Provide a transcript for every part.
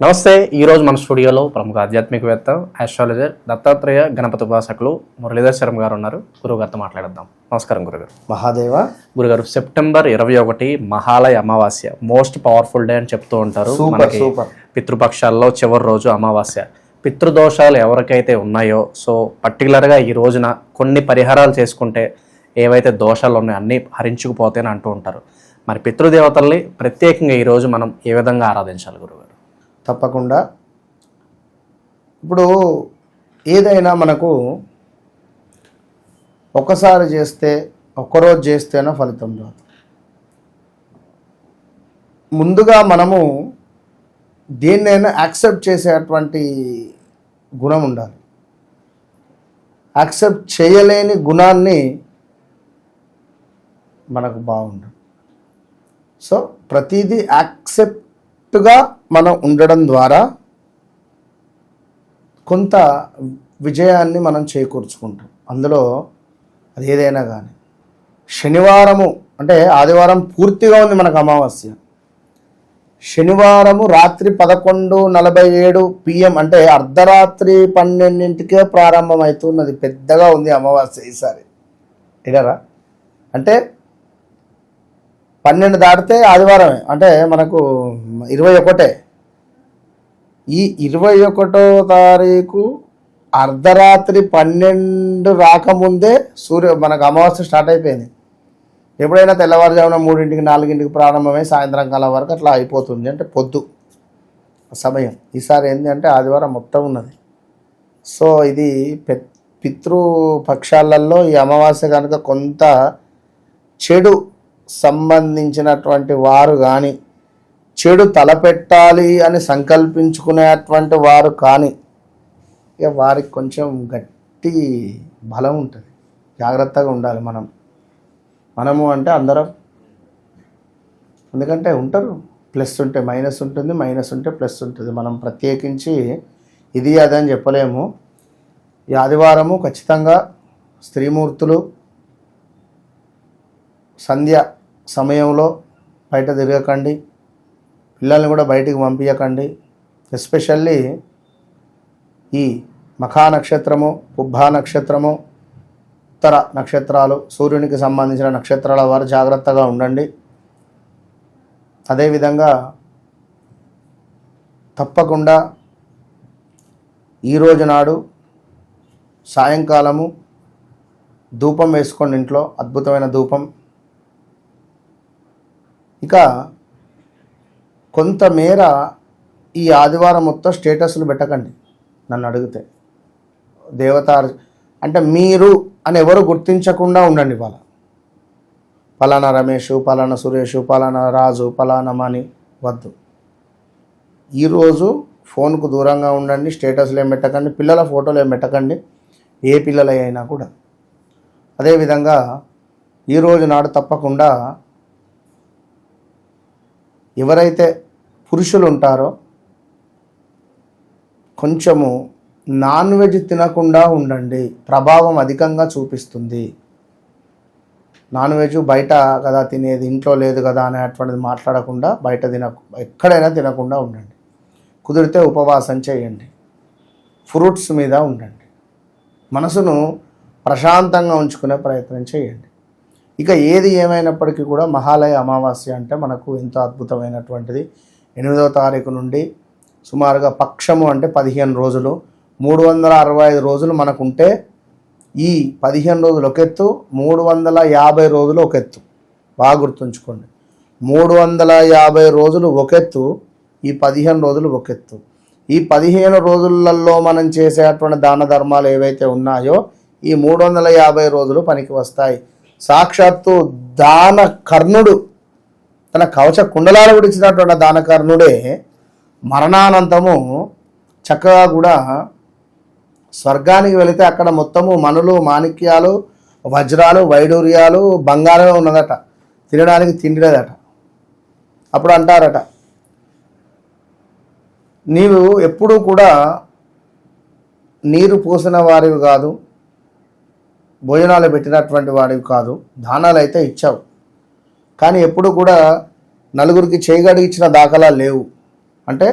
నమస్తే ఈరోజు మన స్టూడియోలో ప్రముఖ ఆధ్యాత్మికవేత్త ఆస్ట్రాలజర్ దత్తాత్రేయ గణపతి ఉపాసకులు మురళీధర్ శర్మ గారు ఉన్నారు. గురుగారితో మాట్లాడదాం నమస్కారం గురుగారు. మహాదేవ. గురుగారు సెప్టెంబర్ ఇరవై ఒకటి మహాలయ అమావాస్య మోస్ట్ పవర్ఫుల్ డే అని చెప్తూ ఉంటారు. మనకి పితృపక్షాల్లో చివరి రోజు అమావాస్య. పితృదోషాలు ఎవరికైతే ఉన్నాయో సో పర్టికులర్గా ఈ రోజున కొన్ని పరిహారాలు చేసుకుంటే ఏవైతే దోషాలు ఉన్నాయో అన్నీ హరించుకుపోతాయని అంటూ ఉంటారు. మరి పితృదేవతల్ని ప్రత్యేకంగా ఈ రోజు మనం ఏ విధంగా ఆరాధించాలి గురుగారు? తప్పకుండా. ఇప్పుడు ఏదైనా మనకు ఒకసారి చేస్తే ఒక్కరోజు చేస్తేనే ఫలితం రాదు. ముందుగా మనము దేన్నైనా యాక్సెప్ట్ చేసేటువంటి గుణం ఉండాలి. యాక్సెప్ట్ చేయలేని గుణాన్ని మనకు బాగుండదు. సో ప్రతిదీ యాక్సెప్ట్ యాక్సెప్ట్గా మనం ఉండడం ద్వారా కొంత విజయాన్ని మనం చేకూర్చుకుంటాం. అందులో అది ఏదైనా కానీ. శనివారము అంటే ఆదివారం పూర్తిగా ఉంది మనకు అమావాస్య. శనివారము రాత్రి పదకొండు నలభై ఏడు పిఎం అంటే అర్ధరాత్రి పన్నెండింటికే ప్రారంభమవుతున్నది. పెద్దగా ఉంది అమావాస్య ఈసారి. ఇడరా అంటే పన్నెండు దాటితే ఆదివారమే. అంటే మనకు ఇరవై ఒకటే. ఈ ఇరవై ఒకటో తారీఖు అర్ధరాత్రి పన్నెండు రాకముందే సూర్య మనకు అమావాస్య స్టార్ట్ అయిపోయింది. ఎప్పుడైనా తెల్లవారుజామున మూడింటికి నాలుగింటికి ప్రారంభమై సాయంత్రం కాలం వరకు అట్లా అయిపోతుంది. అంటే పొద్దు సమయం. ఈసారి ఏంటి అంటే ఆదివారం మొత్తం ఉన్నది. సో ఇది పె పితృపక్షాలలో ఈ అమావాస్య కనుక కొంత చెడు సంబంధించినటువంటి వారు కానీ చెడు తలపెట్టాలి అని సంకల్పించుకునేటువంటి వారు కానీ ఇక వారికి కొంచెం గట్టి బలం ఉంటుంది. జాగ్రత్తగా ఉండాలి మనం. మనము అంటే అందరం. ఎందుకంటే ఉంటారు. ప్లస్ ఉంటే మైనస్ ఉంటుంది మైనస్ ఉంటే ప్లస్ ఉంటుంది. మనం ప్రత్యేకించి ఇది అది అని చెప్పలేము. ఈ ఆదివారము ఖచ్చితంగా స్త్రీమూర్తులు సంధ్య సమయంలో బయట తిరగకండి. పిల్లల్ని కూడా బయటికి పంపించకండి ఎస్పెషల్లీ ఈ మఖా నక్షత్రము పుబ్బా నక్షత్రము ఉత్తర నక్షత్రాలు సూర్యునికి సంబంధించిన నక్షత్రాల వారు జాగ్రత్తగా ఉండండి. అదేవిధంగా తప్పకుండా ఈరోజు నాడు సాయంకాలము ధూపం వేసుకోండి ఇంట్లో అద్భుతమైన ధూపం. ఇక కొంతమేర ఈ ఆదివారం మొత్తం స్టేటస్లు పెట్టకండి నన్ను అడిగితే. దేవత అంటే మీరు అని ఎవరు గుర్తించకుండా ఉండండి వాళ్ళ పలానా రమేష్ పలానా సురేష్ పలానా రాజు పలానా మని వద్దు. ఈరోజు ఫోన్కు దూరంగా ఉండండి స్టేటస్లు ఏం పెట్టకండి పిల్లల ఫోటోలు ఏం పెట్టకండి ఏ పిల్లల అయినా కూడా. అదేవిధంగా ఈరోజు నాడు తప్పకుండా ఎవరైతే పురుషులు ఉంటారో కొంచెము నాన్ వెజ్ తినకుండా ఉండండి. ప్రభావం అధికంగా చూపిస్తుంది. నాన్ వెజ్ బయట కదా తినేది ఇంట్లో లేదు కదా అనేటువంటిది మాట్లాడకుండా బయట తిన ఎక్కడైనా తినకుండా ఉండండి. కుదిరితే ఉపవాసం చేయండి. ఫ్రూట్స్ మీద ఉండండి. మనసును ప్రశాంతంగా ఉంచుకునే ప్రయత్నం చేయండి. ఇక ఏది ఏమైనప్పటికీ కూడా మహాలయ అమావాస్య అంటే మనకు ఎంతో అద్భుతమైనటువంటిది. ఎనిమిదవ తారీఖు నుండి సుమారుగా పక్షము అంటే పదిహేను రోజులు. మూడు వందల అరవై ఐదు రోజులు మనకుంటే ఈ పదిహేను రోజులు ఒక ఎత్తు మూడు వందల యాభై రోజులు ఒక ఎత్తు బాగా గుర్తుంచుకోండి. మూడు వందల యాభై రోజులు ఒక ఎత్తు ఈ పదిహేను రోజులు ఒక ఎత్తు ఈ పదిహేను రోజులలో మనం చేసేటువంటి దాన ధర్మాలు ఏవైతే ఉన్నాయో ఈ మూడు వందల యాభై రోజులు పనికి వస్తాయి. సాక్షాత్తు దాన కర్ణుడు తన కవచ కుండలాలు విడిచినటువంటి దాన కర్ణుడే మరణానంతము చక్కగా కూడా స్వర్గానికి వెళితే అక్కడ మొత్తము మనులు మాణిక్యాలు వజ్రాలు వైడూర్యాలు బంగారమే ఉన్నదట. తినడానికి తిండి లేదట. అప్పుడు అంటారట నీవు ఎప్పుడూ కూడా నీరు పోసిన వారివి కాదు భోజనాలు పెట్టినటువంటి వాడివి కాదు దానాలు అయితే ఇచ్చావు. కానీ ఎప్పుడు కూడా నలుగురికి చేయగడిగిచ్చిన దాఖలా లేవు. అంటే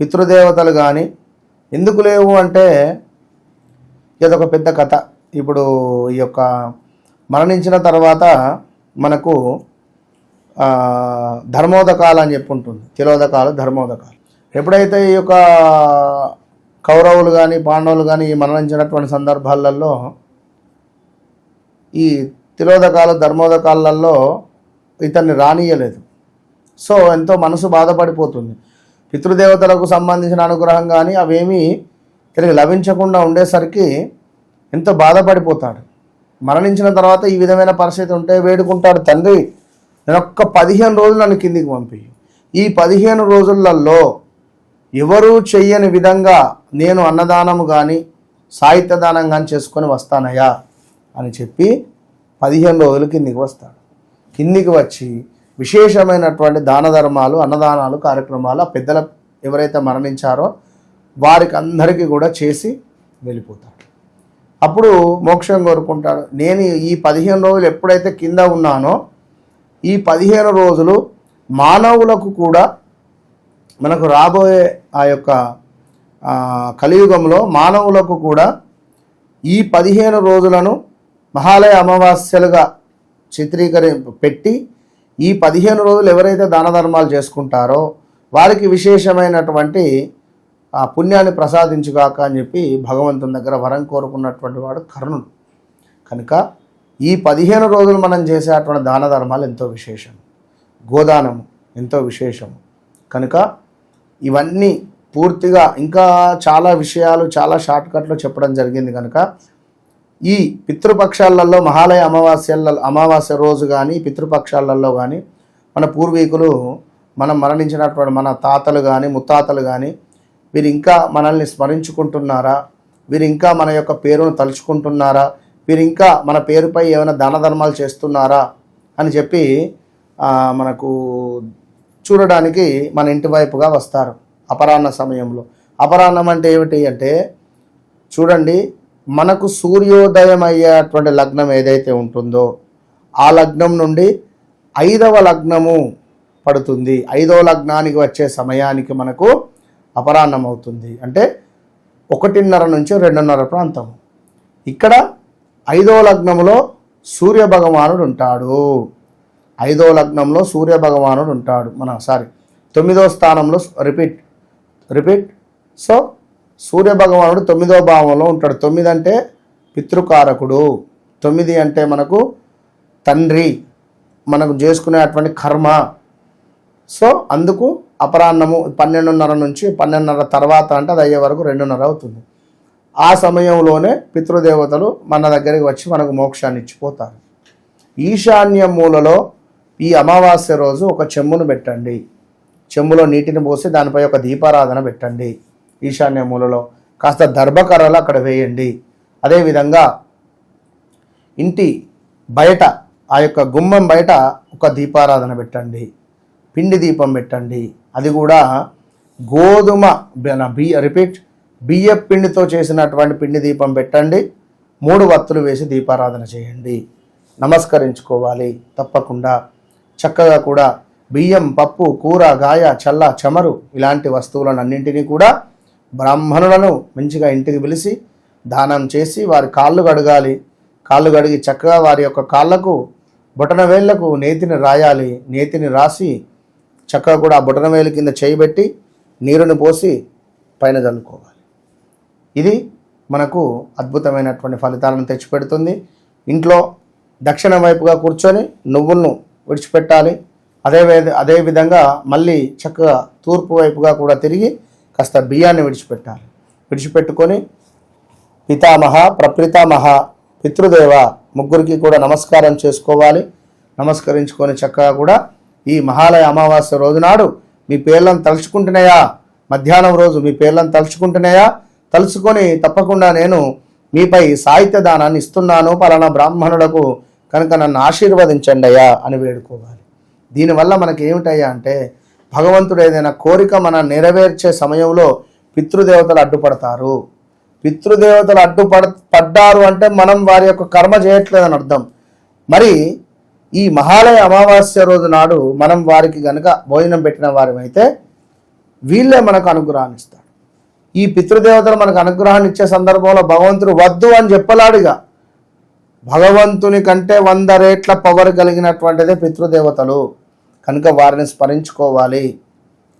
పితృదేవతలు కానీ ఎందుకు లేవు అంటే ఇదొక పెద్ద కథ. ఇప్పుడు ఈ యొక్క మరణించిన తర్వాత మనకు ధర్మోదకాలు అని చెప్పి ఉంటుంది. తిలోదకాలు ధర్మోదకాలు. ఎప్పుడైతే ఈ యొక్క కౌరవులు కానీ పాండవులు కానీ ఈ మరణించినటువంటి సందర్భాలలో ఈ తిలోదకాలు ధర్మోదకాలలో ఇతన్ని రానియలేదు. సో ఎంతో మనసు బాధపడిపోతుంది. పితృదేవతలకు సంబంధించిన అనుగ్రహం కానీ అవేమీ తిరిగి లభించకుండా ఉండేసరికి ఎంతో బాధపడిపోతాడు. మరణించిన తర్వాత ఈ విధమైన పరిస్థితి ఉంటే వేడుకుంటాడు తండ్రి నేను ఒక్క పదిహేను రోజులు నన్ను కిందికి పంపి. ఈ పదిహేను రోజులలో ఎవరూ చెయ్యని విధంగా నేను అన్నదానము కానీ సాహిత్య దానం కానీ చేసుకొని వస్తానయ్యా. అని చెప్పి పదిహేను రోజులు కిందికి వస్తాడు. కిందికి వచ్చి విశేషమైనటువంటి దాన ధర్మాలు అన్నదానాలు కార్యక్రమాలు ఆ పెద్దల ఎవరైతే మరణించారో వారికి అందరికీ కూడా చేసి వెళ్ళిపోతాడు. అప్పుడు మోక్షం కోరుకుంటాడు. నేను ఈ పదిహేను రోజులు ఎప్పుడైతే కింద ఉన్నానో ఈ పదిహేను రోజులు మానవులకు కూడా మనకు రాబోయే ఆ యొక్క కలియుగంలో మానవులకు కూడా ఈ పదిహేను రోజులను మహాలయ అమావాస్యలుగా చిత్రీకరి పెట్టి ఈ పదిహేను రోజులు ఎవరైతే దాన ధర్మాలు చేసుకుంటారో వారికి విశేషమైనటువంటి ఆ పుణ్యాన్ని ప్రసాదించుగాక అని చెప్పి భగవంతుని దగ్గర వరం కోరుకున్నటువంటి వాడు కర్ణుడు. కనుక ఈ పదిహేను రోజులు మనం చేసేటువంటి దాన ధర్మాలు ఎంతో విశేషం. గోదానము ఎంతో విశేషం కనుక ఇవన్నీ పూర్తిగా ఇంకా చాలా విషయాలు చాలా షార్ట్కట్లో చెప్పడం జరిగింది కనుక ఈ పితృపక్షాలలో మహాలయ అమావాస్యల అమావాస్య రోజు కానీ పితృపక్షాలలో కానీ మన పూర్వీకులు మనం మరణించినటువంటి మన తాతలు కానీ ముత్తాతలు కానీ వీరు ఇంకా మనల్ని స్మరించుకుంటున్నారా? వీరు ఇంకా మన యొక్క పేరును తలుచుకుంటున్నారా? వీరు ఇంకా మన పేరుపై ఏమైనా దాన ధర్మాలు చేస్తున్నారా? అని చెప్పి మనకు చూడడానికి మన ఇంటి వైపుగా వస్తారు అపరాహ్న సమయంలో. అపరాహ్నం అంటే ఏమిటి అంటే చూడండి మనకు సూర్యోదయం అయ్యేటువంటి లగ్నం ఏదైతే ఉంటుందో ఆ లగ్నం నుండి ఐదవ లగ్నము పడుతుంది. ఐదవ లగ్నానికి వచ్చే సమయానికి మనకు అపరాహ్నం అవుతుంది అంటే ఒకటిన్నర నుంచి రెండున్నర ప్రాంతం. ఇక్కడ ఐదవ లగ్నంలో సూర్య భగవానుడు ఉంటాడు ఐదో లగ్నంలో సూర్య భగవానుడు ఉంటాడు మన సారీ తొమ్మిదో స్థానంలో రిపీట్ రిపీట్ సో సూర్య భగవానుడు తొమ్మిదో భావంలో ఉంటాడు. తొమ్మిది అంటే పితృకారకుడు. తొమ్మిది అంటే మనకు తండ్రి. మనకు చేసుకునేటువంటి కర్మ. సో అందుకు అపరాహ్నము పన్నెండున్నర నుంచి పన్నెండున్నర తర్వాత అంటే అది అయ్యే వరకు రెండున్నర అవుతుంది. ఆ సమయంలోనే పితృదేవతలు మన దగ్గరికి వచ్చి మనకు మోక్షాన్ని ఇచ్చిపోతారు. ఈశాన్య మూలలో ఈ అమావాస్య రోజు ఒక చెమ్మును పెట్టండి. చెమ్ములో నీటిని పోసి దానిపై ఒక దీపారాధన పెట్టండి. ఈశాన్య మూలలో కాస్త దర్భకర్రలు అక్కడ వేయండి. అదేవిధంగా ఇంటి బయట ఆ యొక్క గుమ్మం బయట ఒక దీపారాధన పెట్టండి. పిండి దీపం పెట్టండి. అది కూడా గోధుమ బె- బియ్య రిపీట్ బియ్య పిండితో చేసినటువంటి పిండి దీపం పెట్టండి. మూడు వత్తులు వేసి దీపారాధన చేయండి. నమస్కరించుకోవాలి. తప్పకుండా చక్కగా కూడా బియ్యం పప్పు కూర గాయ చల్ల చమరు ఇలాంటి వస్తువులను అన్నింటినీ కూడా బ్రాహ్మణులను మంచిగా ఇంటికి పిలిచి దానం చేసి వారి కాళ్ళు కడగాలి. కాళ్ళు కడిగి చక్కగా వారి యొక్క కాళ్ళకు బొటన వేళ్ళకు నేతిని రాయాలి. నేతిని రాసి చక్కగా కూడా ఆ బొటన వేలు కింద చేయబెట్టి నీరుని పోసి పైన చల్లుకోవాలి. ఇది మనకు అద్భుతమైనటువంటి ఫలితాలను తెచ్చిపెడుతుంది. ఇంట్లో దక్షిణ వైపుగా కూర్చొని నువ్వులను విడిచిపెట్టాలి. అదే అదేవిధంగా అదే విధంగా మళ్ళీ చక్కగా తూర్పు వైపుగా కూడా తిరిగి కాస్త బియ్యాన్ని విడిచిపెట్టాలి. విడిచిపెట్టుకొని పితామహ ప్రపితామహ పితృదేవ ముగ్గురికి కూడా నమస్కారం చేసుకోవాలి. నమస్కరించుకొని చక్కగా కూడా ఈ మహాలయ అమావాస్య రోజు నాడు మీ పేర్లను తలుచుకుంటున్నాయా? మధ్యాహ్నం రోజు మీ పేర్లను తలుచుకుంటున్నాయా? తలుచుకొని తప్పకుండా నేను మీపై సాహిత్య దానాన్ని ఇస్తున్నాను. పలానా బ్రాహ్మణులకు కనుక నన్ను ఆశీర్వదించండి అయ్యా అని వేడుకోవాలి. దీనివల్ల మనకి ఏమిటయ్యా అంటే భగవంతుడు ఏదైనా కోరిక మన నెరవేర్చే సమయంలో పితృదేవతలు అడ్డుపడతారు. పితృదేవతలు అడ్డుపడ పడ్డారు అంటే మనం వారి యొక్క కర్మ చేయట్లేదని అర్థం. మరి ఈ మహాలయ అమావాస్య రోజు నాడు మనం వారికి గనక భోజనం పెట్టిన వారమైతే వీళ్ళే మనకు అనుగ్రహాన్ని ఇస్తారు. ఈ పితృదేవతలు మనకు అనుగ్రహాన్ని ఇచ్చే సందర్భంలో భగవంతుడు వద్దు అని చెప్పలాడుగా భగవంతుని కంటే వంద రేట్ల పవర్ కలిగినటువంటిదే పితృదేవతలు. కనుక వారిని స్మరించుకోవాలి.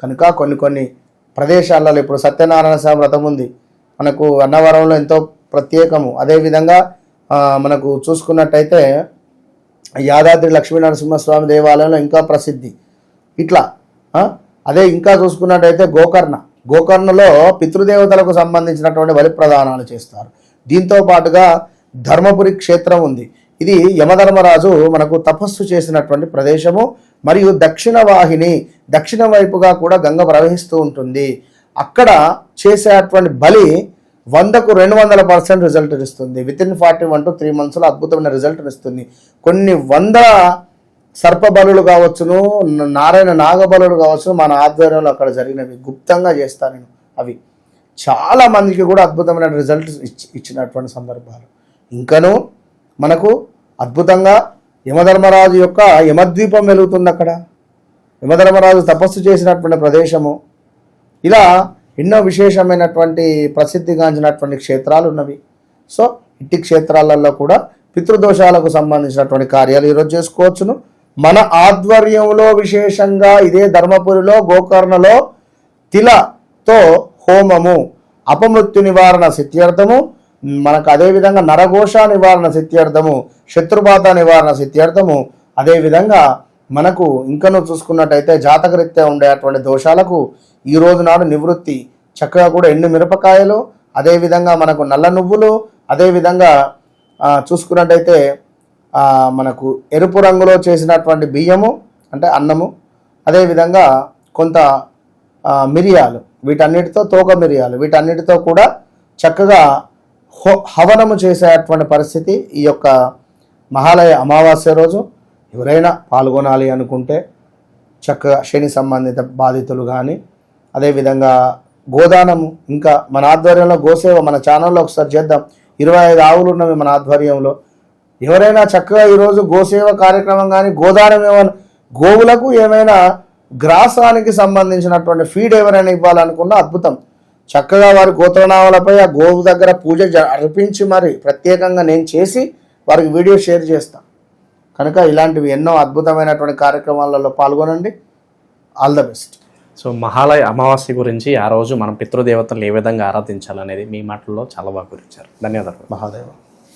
కనుక కొన్ని కొన్ని ప్రదేశాలలో ఇప్పుడు సత్యనారాయణ స్వామి వ్రతం ఉంది. మనకు అన్నవరంలో ఎంతో ప్రత్యేకము. అదేవిధంగా మనకు చూసుకున్నట్టయితే యాదాద్రి లక్ష్మీనరసింహస్వామి దేవాలయంలో ఇంకా ప్రసిద్ధి. ఇట్లా అదే ఇంకా చూసుకున్నట్టయితే గోకర్ణ. గోకర్ణలో పితృదేవతలకు సంబంధించినటువంటి బలి ప్రదానాలు చేస్తారు. దీంతో పాటుగా ధర్మపురి క్షేత్రం ఉంది. ఇది యమధర్మరాజు మనకు తపస్సు చేసినటువంటి ప్రదేశము. మరియు దక్షిణ వాహిని దక్షిణ వైపుగా కూడా గంగ ప్రవహిస్తూ ఉంటుంది. అక్కడ చేసేటువంటి బలి వందకు రెండు వందల పర్సెంట్ రిజల్ట్ ఇస్తుంది. With in forty one two three మంత్స్లో అద్భుతమైన రిజల్ట్ ఇస్తుంది. కొన్ని వందల సర్పబలులు కావచ్చును నారాయణ నాగబలులు కావచ్చును మన ఆధ్వర్యంలో అక్కడ జరిగినవి. గుప్తంగా చేస్తాను నేను అవి. చాలా మందికి కూడా అద్భుతమైన రిజల్ట్ ఇచ్చి ఇచ్చినటువంటి సందర్భాలు. ఇంకను మనకు అద్భుతంగా యమధర్మరాజు యొక్క యమద్వీపం వెలుగుతుంది అక్కడ. యమధర్మరాజు తపస్సు చేసినటువంటి ప్రదేశము. ఇలా ఎన్నో విశేషమైనటువంటి ప్రసిద్ధిగాంచినటువంటి క్షేత్రాలు ఉన్నవి సో ఇట్టి క్షేత్రాలలో కూడా పితృదోషాలకు సంబంధించినటువంటి కార్యాలు ఈరోజు చేసుకోవచ్చును. మన ఆధ్వర్యంలో విశేషంగా ఇదే ధర్మపురిలో గోకర్ణలో తిలతో హోమము. అపమృత్యు నివారణ సిత్యర్థము మనకు అదేవిధంగా నరఘోష నివారణ సిద్ధ్యర్థము శత్రుబాధ నివారణ సిద్ధ్యర్థము అదేవిధంగా మనకు ఇంకను చూసుకున్నట్టయితే జాతకరీత్యా ఉండేటువంటి దోషాలకు ఈ రోజు నాడు నివృత్తి. చక్కగా కూడా ఎండు మిరపకాయలు అదేవిధంగా మనకు నల్ల నువ్వులు అదేవిధంగా చూసుకున్నట్టయితే మనకు ఎరుపు రంగులో చేసినటువంటి బియ్యము అంటే అన్నము అదేవిధంగా కొంత మిరియాలు వీటన్నిటితో తోక మిరియాలు వీటన్నిటితో కూడా చక్కగా హో హవనము చేసేటువంటి పరిస్థితి ఈ యొక్క మహాలయ అమావాస్య రోజు. ఎవరైనా పాల్గొనాలి అనుకుంటే చక్కగా శని సంబంధిత బాధితులు కానీ అదేవిధంగా గోదానము ఇంకా మన ఆధ్వర్యంలో గోసేవ మన ఛానల్లో ఒకసారి చేద్దాం. ఇరవై ఐదు ఆవులు ఉన్నవి మన ఆధ్వర్యంలో. ఎవరైనా చక్కగా ఈరోజు గోసేవ కార్యక్రమం కానీ గోదానం ఏమైనా గోవులకు ఏమైనా గ్రాసానికి సంబంధించినటువంటి ఫీడ్ ఎవరైనా ఇవ్వాలనుకున్నా అద్భుతం. చక్కగా వారి గోత్రనామాలపై ఆ గోవు దగ్గర పూజ అర్పించి మరి ప్రత్యేకంగా నేను చేసి వారికి వీడియో షేర్ చేస్తాను కనుక ఇలాంటివి ఎన్నో అద్భుతమైనటువంటి కార్యక్రమాలలో పాల్గొనండి. All the best. So Mahalaya Amavasya గురించి ఆ రోజు మనం పితృదేవతలు ఏ విధంగా ఆరాధించాలనేది మీ మాటల్లో చాలా బాగా గురించారు ధన్యవాదాలు. మహాదేవ.